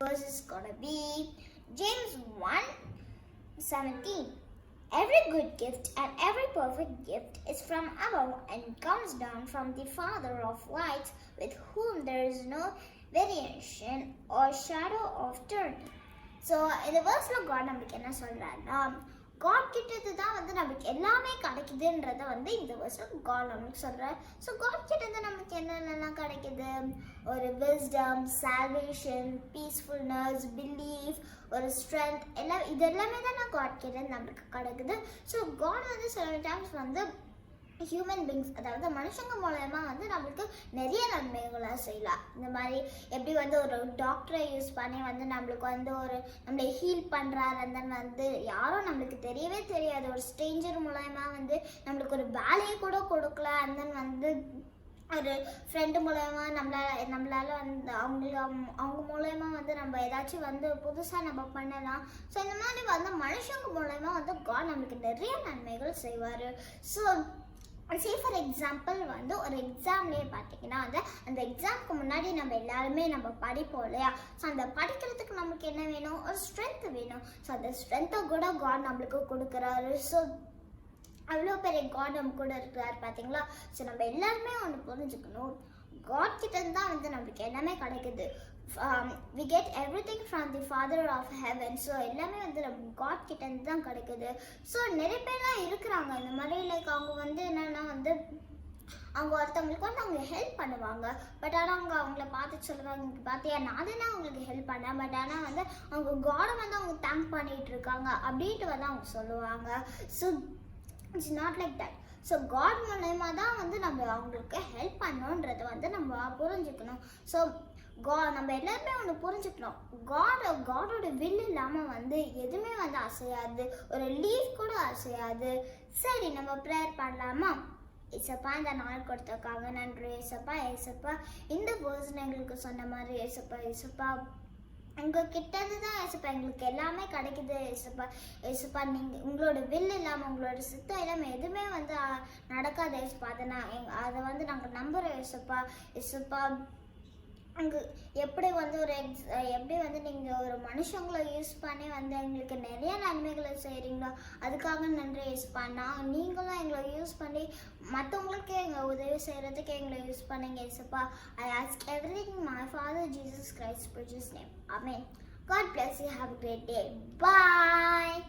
verse is gonna be James 1 17. Every good gift and every perfect gift is from above and comes down from the Father of lights, with whom there is no variation or shadow of turning. So இந்த வேர்ஸில் God நம்மளுக்கு என்ன சொல்கிறாருன்னா God கிட்டது தான் வந்து நமக்கு எல்லாமே கிடைக்குதுன்றத வந்து இந்த வருஷம் காட் நமக்கு சொல்கிறார் ஸோ காட் கிட்டது நமக்கு என்னென்னலாம் கிடைக்குது? ஒரு விஸ்டம் சால்வேஷன் பீஸ்ஃபுல்னஸ் பிலீஃப் ஒரு ஸ்ட்ரென்த் எல்லாம் இது எல்லாமே தான் நான் காட் கிட்ட நம்மளுக்கு கிடைக்குது. ஸோ காட் வந்து சில டைம்ஸ் வந்து ஹியூமன் பீங்ஸ் அதாவது மனுஷங்க மூலயமா வந்து நம்மளுக்கு நிறைய நன்மைகளை செய்யலாம். இந்த மாதிரி எப்படி வந்து ஒரு டாக்டரை யூஸ் பண்ணி வந்து நம்மளுக்கு வந்து ஒரு நம்மளை ஹீல் பண்ணுறாரு அந்த வந்து யாரும் நம்மளுக்கு தெரியவே தெரியாது. ஒரு ஸ்ட்ரேஞ்சர் மூலயமா வந்து நம்மளுக்கு ஒரு வேலையை கூட கொடுக்கல அந்த வந்து ஒரு ஃப்ரெண்டு மூலயமா நம்மளால நம்மளால் வந்து அவங்களுக்கு அவங்க- அவங்க மூலயமா வந்து நம்ம ஏதாச்சும் வந்து புதுசாக நம்ம பண்ணலாம். ஸோ இந்த மாதிரி வந்து மனுஷங்க மூலயமா வந்து காட் நம்மளுக்கு நிறைய நன்மைகள் செய்வார். ஸோ சே ஃபார் எக்ஸாம்பிள் வந்து ஒரு எக்ஸாம்லேயே பார்த்தீங்கன்னா வந்து அந்த எக்ஸாம்க்கு முன்னாடி நம்ம எல்லாருமே நம்ம படிப்போம் இல்லையா? ஸோ அந்த படிக்கிறதுக்கு நமக்கு என்ன வேணும்? ஒரு ஸ்ட்ரென்த் வேணும். ஸோ அந்த ஸ்ட்ரென்த்தை கூட காட் நம்மளுக்கு கொடுக்குறாரு. ஸோ அவ்வளோ பெரிய காட் நம்ம கூட இருக்கிறார் பார்த்தீங்களா? ஸோ நம்ம எல்லாருமே ஒன்று புரிஞ்சுக்கணும். காட் கிட்ட தான் வந்து நம்மளுக்கு எல்லாமே கிடைக்குது. We get everything from the father of heaven so எல்லாமே வந்து நம்ம காட் கிட்டேருந்து தான் கிடைக்குது. ஸோ நிறைய பேர்லாம் இருக்கிறாங்க. இந்த மாதிரி லைக் அவங்க வந்து என்னென்னா வந்து அவங்க ஒருத்தவங்களுக்கு வந்து அவங்க ஹெல்ப் பண்ணுவாங்க. பட் ஆனால் அவங்க அவங்கள பார்த்து சொல்லுவாங்க "இங்க பார்த்தியா? நான் தானே அவங்களுக்கு ஹெல்ப் பண்ணேன். பட் ஆனால் வந்து அவங்க காடை வந்து அவங்க தேங்க் பண்ணிகிட்டு இருக்காங்க. அப்படின்ட்டு வந்து அவங்க சொல்லுவாங்க. So it's not like that so God மூலயமா தான் வந்து நம்ம அவங்களுக்கு ஹெல்ப் பண்ணோன்றதை வந்து நம்ம புரிஞ்சுக்கணும். ஸோ கா நம்ம எல்லாருமே ஒன்று புரிஞ்சுக்கணும். காட் காடோட வில் இல்லாமல் வந்து எதுவுமே வந்து அசையாது. ஒரு லீவ் கூட அசையாது. சரி நம்ம ப்ரேயர் பண்ணலாமா? ஏசப்பா இந்த நாள் கொடுத்துருக்காங்க நன்றி. ஏசப்பா ஏசப்பா இந்த பர்சன் எங்களுக்கு சொன்ன மாதிரி ஏசப்பா ஏசப்பா உங்கள் கிட்டது தான் ஏசப்பா எங்களுக்கு எல்லாமே கிடைக்குது ஏசப்பா ஏசப்பா நீங்கள் உங்களோட வில் இல்லாமல் உங்களோட சித்தம் இல்லாமல் எதுவுமே வந்து நடக்காது ஏசப்பா அதை நான் எங் அதை வந்து நாங்கள் நம்புகிறோம் ஏசப்பா ஏசப்பா அங்கே எப்படி வந்து ஒரு எக்ஸ் எப்படி வந்து நீங்கள் ஒரு மனுஷங்களை யூஸ் பண்ணி வந்து எங்களுக்கு நிறைய நன்மைகளை செய்கிறீங்களோ அதுக்காக நன்றி யூஸ் பண்ணால் நீங்களும் எங்களை யூஸ் பண்ணி மற்றவங்களுக்கு எங்களை உதவி செய்கிறதுக்கு எங்களை யூஸ் பண்ணுங்க ஏசப்பா I ask everything my father Jesus Christ precious name amen God bless you Have a day bye